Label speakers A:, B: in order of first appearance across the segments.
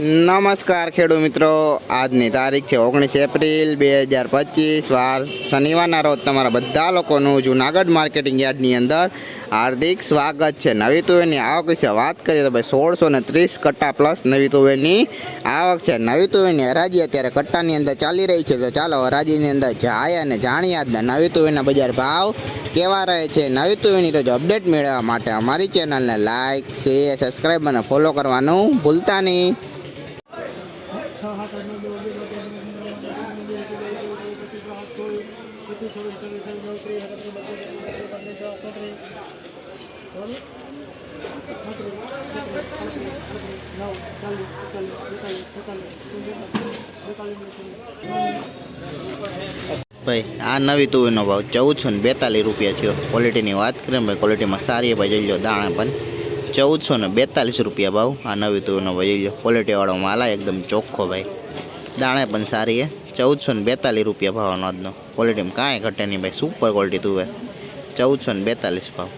A: નમસ્કાર ખેડૂત મિત્રો. આજની તારીખ છે ઓગણીસ એપ્રિલ બે હજાર પચીસ. વાર શનિવારના રોજ તમારા બધા લોકોનું જુનાગઢ માર્કેટિંગ યાર્ડની અંદર હાર્દિક સ્વાગત છે. નવી તુવેરની આવક વિશે વાત કરીએ તો ભાઈ સોળસો ને ત્રીસ કટ્ટા પ્લસ નવી તુવેરની આવક છે. નવી તુવેરની હરાજી અત્યારે કટ્ટાની અંદર ચાલી રહી છે. તો ચાલો હરાજીની અંદર જાય અને જાણીએ આજના નવી તુવેરના બજાર ભાવ કેવા રહે છે. નવી તુવેરની રોજ અપડેટ મેળવવા માટે અમારી ચેનલને લાઇક શેર સબસ્ક્રાઈબ અને ફોલો કરવાનું ભૂલતા નહીં. ભાઈ, આ નવી તુવેરનો ભાવ ચૌદસો ને બેતાલીસ રૂપિયા થયો. ક્વોલિટીની વાત કરીએ ભાઈ ક્વોલિટીમાં સારી ભાઈ જઈ લો દાણા પણ. ચૌદસો ને બેતાલીસ રૂપિયા ભાવ આ નવી તુવેરનો ભાઈ જઈ લો ક્વોલિટીવાળો માલ એકદમ ચોખ્ખો ભાઈ. દાણે પણ સારી છે ચૌદસો ને બેતાલીસ રૂપિયા ભાવનો આજનો. ક્વોલિટીમાં કાંઈ ઘટે નહીં ભાઈ. સુપર ક્વોલિટી તુવે ચૌદસો ને બેતાલીસ ભાવ.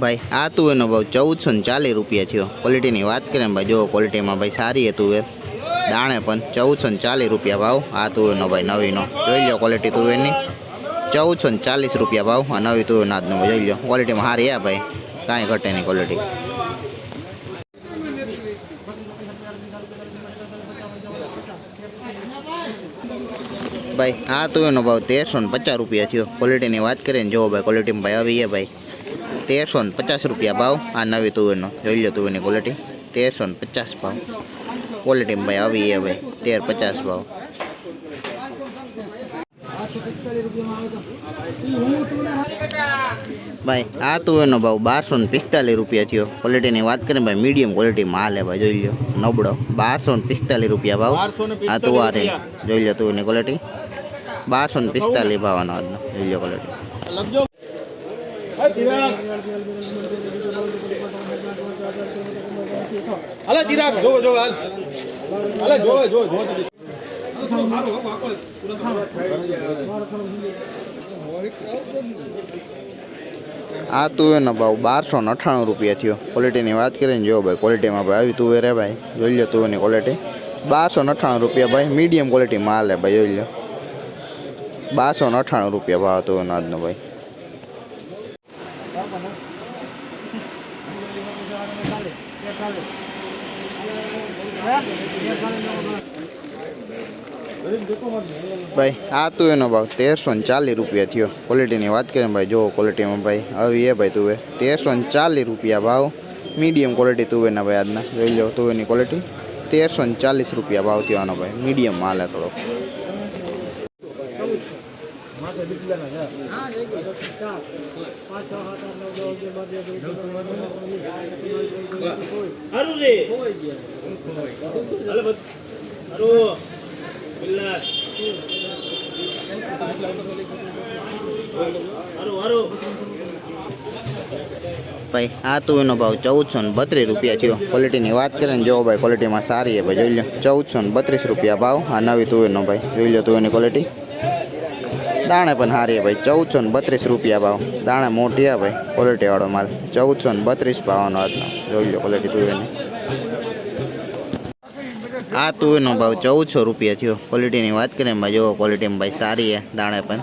A: ભાઈ, આ તુવેરનો ભાવ ચૌદસો ને ચાલીસ રૂપિયા થયો. ક્વોલિટીની વાત કરીએ ભાઈ, જો ક્વોલિટીમાં ભાઈ સારી છે તુવેર દાણે પણ ચૌદસો ને ચાલીસ રૂપિયા ભાવ. આ તુવેરનો ભાઈ નવીનો. જોઈ લો ક્વોલિટી તુવેરની ચૌદસો ને ચાલીસ રૂપિયા ભાવ. આ નવી તુવેર નાદનું જોઈ લો ક્વોલિટીમાં સારી આ ભાઈ. કાંઈ ઘટે નહીં ક્વોલિટી ભાઈ, આ તુવેરનો ભાવ તેરસો ને પચાસ રૂપિયા થયો. ક્વોલિટીની વાત કરીને જુઓ ભાઈ ક્વોલિટીમાં ભાઈ આવી છે ભાઈ. તેરસો ને પચાસ રૂપિયા ભાવ. આ નવી તુવેરનો જોઈ લો તુવેરની ક્વોલિટી તેરસો ને પચાસ ભાવ. ક્વોલિટીમાં ભાઈ આવી છે ભાઈ. તેર પચાસ ભાવ. ભાઈ આ તુવેરનો ભાવ બારસો ને પિસ્તાલીસ રૂપિયા થયો. ક્વોલિટીની વાત કરીએ ભાઈ મીડિયમ ક્વોલિટીમાં હાલે ભાઈ જોઈ લો નબળો. બારસો ને પિસ્તાલીસ રૂપિયા ભાવ. આ તુવારે જોઈ લો તુવેરની ક્વોલિટી બારસો ને પિસ્તાલીસ ભાવનો આજનો. જોઈ લો ક્વોલિટી
B: હાલે ચિરાગ જોવો જોવો હાલ. હાલે જોવો જોવો જોવો.
A: આ તુવેરનો ભાવ બારસો ને અઠ્ઠાણું રૂપિયા થયો. ક્વોલિટીની વાત કરીને જો ભાઈ ક્વોલિટીમાં ભાઈ આવી તુવેર હે ભાઈ. જોઈ લો તુવેરની ક્વોલિટી બારસો ને અઠ્ઠાણું રૂપિયા ભાઈ મીડિયમ ક્વોલિટી માલ હે ભાઈ, જોઈ લો. બારસો ને અઠ્ઠાણું રૂપિયા ભાવ તુવેરનો આજનો ભાઈ. ભાઈ, આ તું એનો ભાવ તેરસો ને ચાલીસ રૂપિયા થયો. ક્વોલિટીની વાત કરીએ ભાઈ, જોવો ક્વોલિટીમાં ભાઈ આવી એ ભાઈ તુવે તેરસો ને ચાલીસ રૂપિયા ભાવ. મીડિયમ ક્વોલિટી તુવેરના ભાઈ આજના. જોઈ લો તુવેની ક્વોલિટી તેરસો ને ચાલીસ રૂપિયા ભાવ થયો ભાઈ. મીડિયમ માલ થોડો.
C: હારું
A: ભાઈ, આ તુવેરનો ભાવ ચૌદસો ને બત્રીસ રૂપિયા થયો. ક્વોલિટીની વાત કરીએ ને જોવો ભાઈ ક્વોલિટીમાં સારી છે ભાઈ, જોઈ લો ચૌદસો ને બત્રીસ રૂપિયા ભાવ, આ નવી તુવેરનો ભાઈ, જોઈ લો તુવેરની ક્વોલિટી દાણે પણ સારી ભાઈ, ચૌદસો ને બત્રીસ રૂપિયા ભાવ. દાણે મોટી ભાઈ ક્વોલિટીવાળો માલ. ચૌદસો ને બત્રીસ ભાવનો આજનો. જોઈ લો ક્વોલિટી તુવેરની આ તુવેરનો ભાવ ચૌદસો રૂપિયા થયો. ક્વોલિટીની વાત કરીએ ભાઈ જો ક્વોલિટીમાં ભાઈ સારી છે, દાણે પણ.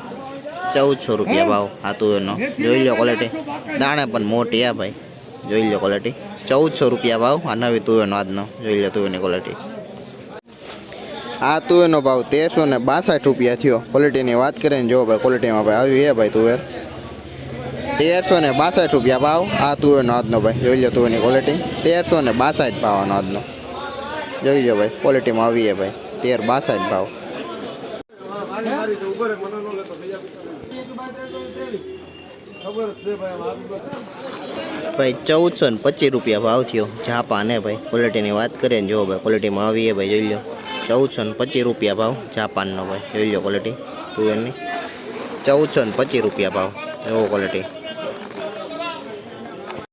A: ચૌદસો રૂપિયા ભાવ આ તુવેરનો. જોઈ લો ક્વોલિટી દાણે પણ મોટી આ ભાઈ. જોઈ લો ક્વોલિટી ચૌદસો રૂપિયા ભાવ આ નવી તુવેરનો આજનો. જોઈ લો તુવેરની ક્વોલિટી આ તુવેરનો ભાવ તેરસો ને બાસઠ રૂપિયા થયો. ક્વોલિટીની વાત કરીએ ને જો ભાઈ ક્વોલિટીમાં ભાઈ આવી છે ભાઈ તુવેર. તેરસો ને બાસઠ રૂપિયા ભાવ આ તુવેરનો આજનો ભાઈ. જોઈ લો તુવેરની ક્વોલિટી તેરસો ને બાસઠ ભાવનો આજનો. જોઈ જો ભાઈ ક્વોલિટીમાં આવીએ ભાઈ. તેર બાસઠ ભાવ.
B: ભાઈ,
A: ચૌદસો ને પચીસ રૂપિયા ભાવ થયો. ઝાપા ને ભાઈ ક્વોલિટીની વાત કરીએ ને, જો ભાઈ ક્વોલિટીમાં આવીએ ભાઈ, જોઈ લો. ચૌદસો ને પચીસ રૂપિયા ભાવ, જાપાનનો ભાઈ, જોઈ લો ક્વોલિટી તુવેરની ચૌદસો ને પચીસ રૂપિયા ભાવ, એવો ક્વોલિટી